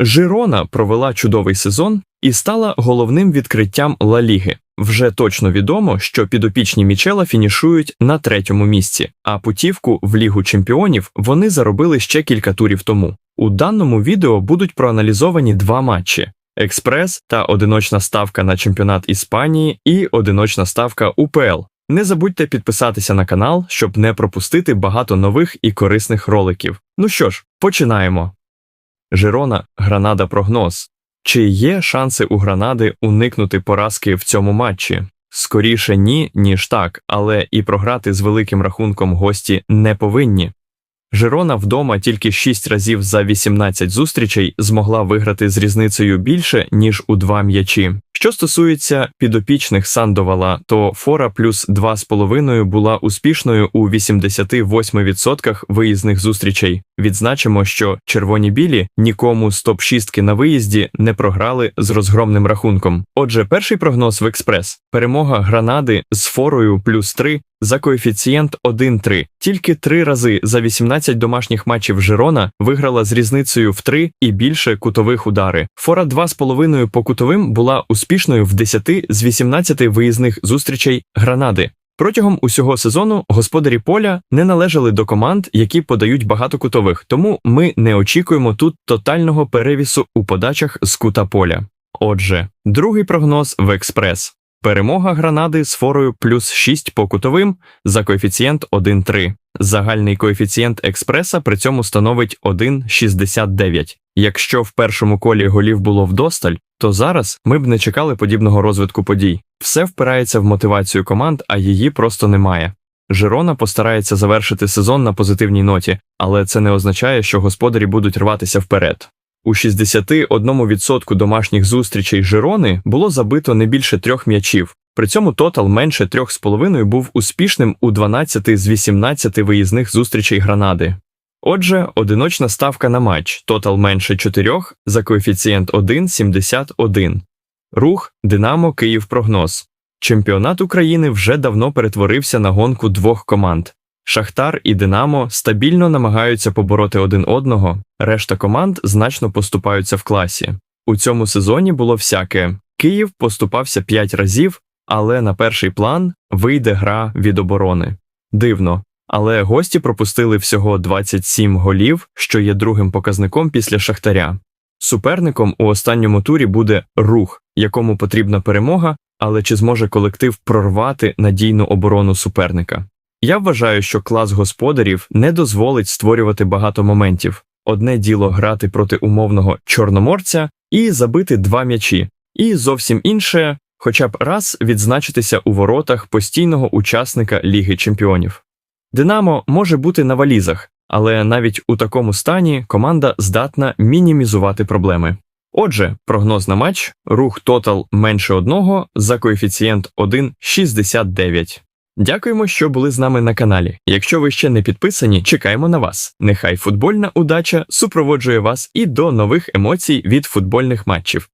Жирона провела чудовий сезон і стала головним відкриттям Ла Ліги. Вже точно відомо, що підопічні Мічела фінішують на третьому місці, а путівку в Лігу чемпіонів вони заробили ще кілька турів тому. У даному відео будуть проаналізовані два матчі: експрес та одиночна ставка на чемпіонат Іспанії і одиночна ставка УПЛ. Не забудьте підписатися на канал, щоб не пропустити багато нових і корисних роликів. Ну що ж, починаємо. Жирона, Гранада прогноз. Чи є шанси у Гранади уникнути поразки в цьому матчі? Скоріше ні, ніж так, але і програти з великим рахунком гості не повинні. Жирона вдома тільки 6 разів за 18 зустрічей змогла виграти з різницею більше, ніж у два м'ячі. Що стосується підопічних Сандовала, то фора плюс 2,5 була успішною у 88% виїзних зустрічей. Відзначимо, що червоні-білі нікому з топ-6 на виїзді не програли з розгромним рахунком. Отже, перший прогноз в експрес: перемога Гранади з форою плюс 3 за коефіцієнт 1-3. Тільки три рази за 18 домашніх матчів Жирона виграла з різницею в 3 і більше кутових удари. Фора 2,5 по кутовим була успішною в 10 з 18 виїзних зустрічей Гранади. Протягом усього сезону господарі поля не належали до команд, які подають багато кутових, тому ми не очікуємо тут тотального перевісу у подачах з кута поля. Отже, другий прогноз в експрес. Перемога Гранади з форою плюс 6 по кутовим за коефіцієнт 1,3. Загальний коефіцієнт експреса при цьому становить 1,69. Якщо в першому колі голів було вдосталь, то зараз ми б не чекали подібного розвитку подій. Все впирається в мотивацію команд, а її просто немає. Жирона постарається завершити сезон на позитивній ноті, але це не означає, що господарі будуть рватися вперед. У 61% домашніх зустрічей Жирони було забито не більше трьох м'ячів. При цьому тотал менше 3,5 був успішним у 12 з 18 виїзних зустрічей Гранади. Отже, одиночна ставка на матч, тотал менше 4 за коефіцієнт 1,71. Рух Динамо Київ прогноз. Чемпіонат України вже давно перетворився на гонку двох команд. Шахтар і Динамо стабільно намагаються побороти один одного, решта команд значно поступаються в класі. У цьому сезоні було всяке. Київ поступався 5 разів, але на перший план вийде гра від оборони. Дивно, але гості пропустили всього 27 голів, що є другим показником після Шахтаря. Суперником у останньому турі буде рух, якому потрібна перемога, але чи зможе колектив прорвати надійну оборону суперника? Я вважаю, що клас господарів не дозволить створювати багато моментів. Одне діло грати проти умовного чорноморця і забити два м'ячі, і зовсім інше, хоча б раз відзначитися у воротах постійного учасника Ліги Чемпіонів. Динамо може бути на валізах, але навіть у такому стані команда здатна мінімізувати проблеми. Отже, прогноз на матч рух тотал менше одного за коефіцієнт 1,69. Дякуємо, що були з нами на каналі. Якщо ви ще не підписані, чекаємо на вас. Нехай футбольна удача супроводжує вас і до нових емоцій від футбольних матчів.